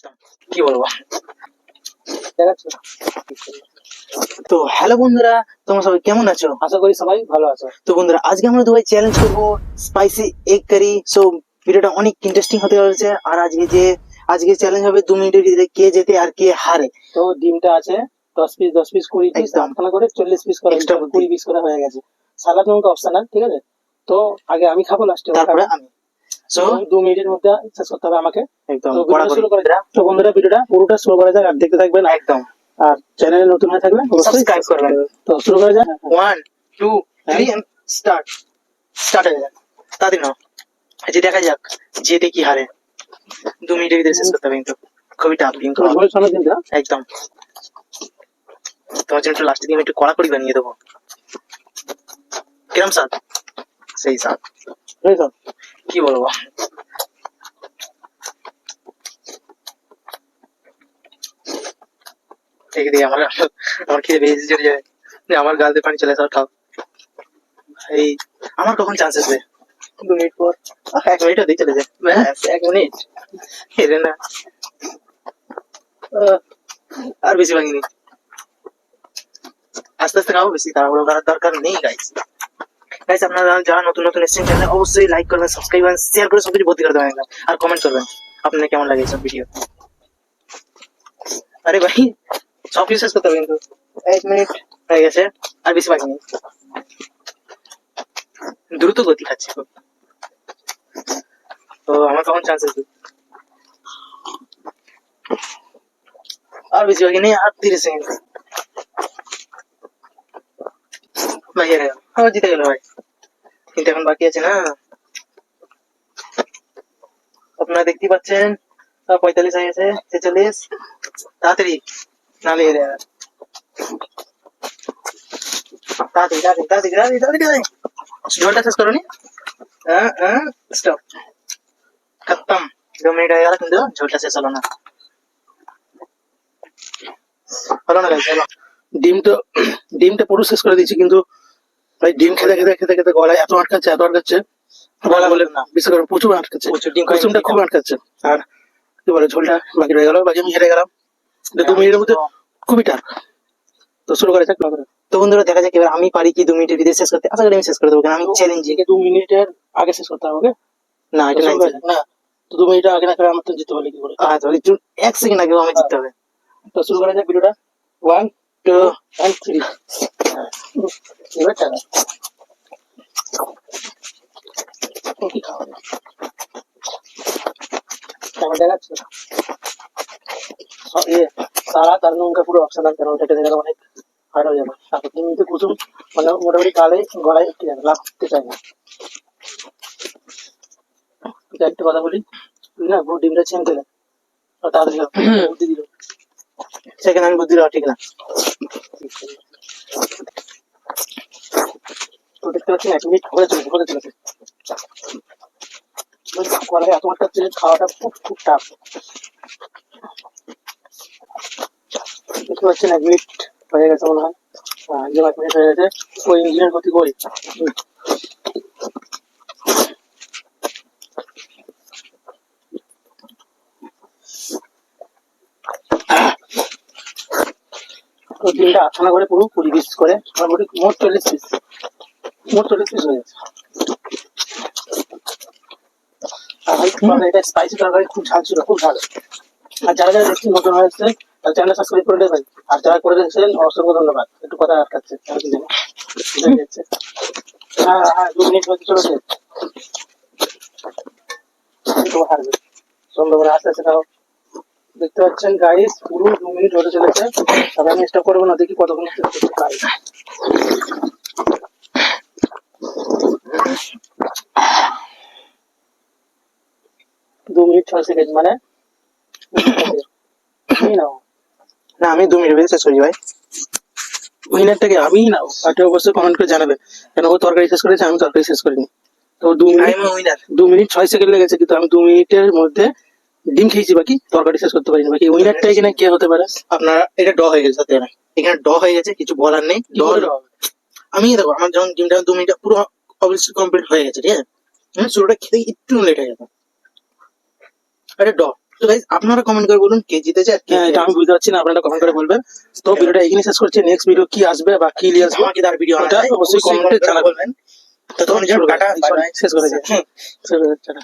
একদম কি বলব? তো হ্যালো বন্ধুরা তোমরা সবাই কেমন আছো? আশা করি সবাই ভালো আছো। তো বন্ধুরা আজকে আমরা দুবাই চ্যালেঞ্জ করব স্পাইসি এগ কারি সো ভিডিওটা অনেক ইন্টারেস্টিং হতে চলেছে। আর আজকে যে আজকে চ্যালেঞ্জ হবে দু মিনিটের ভিতরে কে জেতে আর কে হারে। তো ডিমটা আছে দশ পিস দশ পিস কুড়ি পিস। আটখানা করে চল্লিশ পিস করে কুড়ি পিস করে হয়ে গেছে। সালাদ লঙ্কা অপশনাল ঠিক আছে? তো আগে আমি খাব লাস্টে তারপরে আমি। সো দু মিনিটের মধ্যে শেষ করতে হবে আমাকে। একদম শুরু করে। তো বন্ধুরা ভিডিওটা পুরোটা শুরু করা যাক আর দেখতে থাকবেন। একদম। আর চ্যানেলে নতুন হয়ে থাকলে সাবস্ক্রাইব করবেন। তো শুরু করা যাক। One two three start start হয়ে যাক। তাড়াতাড়ি নাও। যে দেখা যাক জেতে কি হারে। দু মিনিটের ভিতরে শেষ করতে হবে কিন্তু। খুবই টাফ সামনে একদম। তোমার জন্য একটু লাস্টের দিন একটু কড়াকড়ি বানিয়ে দেবো। কিরম স্বাদ? সেই যাও। কি বলব দেখে দেখে আমার আমার খেয়ে বেশি চলে যাবে যে আমার গালতে পানি চলে আসে আর খাও এই আমার কখন চান্স আসবে দু মিনিট পর আহ, এক মিনিট দিয়ে চলে যায় ব্যাস এক মিনিট এরে না আহ, আর বেশি ভাঙিনি আস্তে আস্তে খাব বেশি তাড়াহুড়ো করার দরকার নেই গাইস গাইস আপনারা যারা নতুন নতুন এসেছেন চ্যানেলে অবশ্যই লাইক করবেন সাবস্ক্রাইব করবেন শেয়ার করে সবকিছু ভর্তি করে দেবেন একদম। আর কমেন্ট করবেন আপনার কেমন লাগে সব ভিডিও আরে ভাই, সব কিছু শেষ করতে হবে কিন্তু। এক মিনিট হয়ে গেছে, আর বেশি বাকি নেই। দ্রুত গতি খাচ্ছি খুব। তো আমার কখন চান্স আছে আর বেশি বাকি নেই, আর তিরিশ সেকেন্ড ভাই, হেরে গেল আমার জিতে গেল, ভাই। কিন্তু এখন বাকি আছে না আপনারা দেখতেই পাচ্ছেন পঁয়তাল্লিশ হয়ে গেছে, ছেচল্লিশ। তাড়াতাড়ি শেষ নি? স্টপ খতম। দু মিনিট হয়ে গেল কিন্তু ঝোলটা শেষ হলো না। হলো না ডিমটা পুরো শেষ করে দিয়েছি, কিন্তু ভাই ডিম খেতে খেতে খেতে খেতে গলায় এত আটকাচ্ছে এত আটকাচ্ছে। গলা বলে বলে না বিশেষ করে প্রচুর আটকাচ্ছে। কুসুমটা খুব আটকাচ্ছে। আর কি বলে ঝোলটা বাকি রয়ে গেল বাকি আমি হেরে গেলাম। দু মিনিটের মধ্যে খুবই টাফ তো শুরু করা যাক তো বন্ধুরা দেখা যাক এবার আমি পারি কি দু মিনিটের ভিতরে শেষ করতে। আশা করি আমি শেষ করে দেবো আমি চ্যালেঞ্জিং দু মিনিটের আগে শেষ করতে হবে না এটা না? তো দু মিনিট আগে না করে আমার তো জিততে পারলে কি করে আচ্ছা একটু এক সেকেন্ড আগেও আমি জিততে হবে। তো শুরু করা যাক ভিডিওটা ওয়ান টু অ্যান্ড থ্রি পুরো ওটা দেখে অনেক হার্ড মানে মোটামুটি কালে গলায় লাগতে চায় না একটা কথা বলি না পুরো ডিমটা ছেঁকে দে আর তাড়াতাড়ি বুদ্ধি দিল সেখানে আমি বুদ্ধি দেওয়া ঠিক না। দেখতে পাচ্ছি এক মিনিট হয়ে চলেছে হতে চলেছে খাওয়াটা খুব খুব টাফ দেখতে পাচ্ছেন এক মিনিট হয়ে গেছে মনে হয়। যে এক মিনিট হয়ে গেছে। ওই ইঞ্জিনের গতি করি তো ডিমটা আটখানা করে পুরো কুড়ি পিস করে। মোটামুটি মোট চল্লিশ পিস মোট চল্লিশ পিস হয়ে গেছে। আর এটা স্পাইসি তরকারি খুব ঝাল ছিল খুব ঝাল। আর যারা যারা দেখছি নতুন হয়েছে তার চ্যানেল সাবস্ক্রাইব করে দেবেন আর যারা করে দেখছেন অসংখ্য ধন্যবাদ। একটু কথা আটকাচ্ছে যাচ্ছে। হ্যাঁ হ্যাঁ দু মিনিট হতে চলেছে। সন্ধ্যাবেলা আস্তে আস্তে খাও দেখতে পাচ্ছেন গাইস পুরো দু মিনিট হতে চলেছে। তবে আমি স্টপ করব না দেখি কতক্ষণ পারি। দু মিনিট ছয় সেকেন্ড মানে? নাও না আমি দু মিনিটের ভিতরে শেষ করি ভাই। উইনারটাকে আমিই নাও এটা অবশ্যই কমেন্ট করে জানাবে। কেন ও তরকারি শেষ করেছে আমি তরকারি শেষ করিনি। তো দু মিনিট উইনার দু মিনিট ছয় সেকেন্ড লেগেছে কিন্তু আমি দু মিনিটের মধ্যে ডিম খেয়েছি বাকি তরকারি শেষ করতে পারিনি বাকি। উইনারটা এখানে কে হতে পারে? আপনারা এটা ড হয়ে গেছে সাথে এখানে ড হয়ে গেছে কিছু বলার নেই। ড আমি দেখো আমার যখন ডিমটা দু মিনিট পুরো অবশ্যই কমপ্লিট হয়ে গেছে ঠিক আছে? আমি শুরুটা খেতে একটু লেট হয়ে যেত এটা ড তো আপনারা কমেন্ট করে বলুন কে জিতেছে আর হ্যাঁ এটা আমি বুঝতে পারছি না আপনারা কমেন্ট করে বলবেন। তো ভিডিওটা এখানে শেষ করছি নেক্সট ভিডিও কি আসবে বা কি আসবে আমাকে তার ভিডিও ওটা অবশ্যই কমেন্টে জানাবেন। তো তখন বাই বাই শেষ করে টাটা।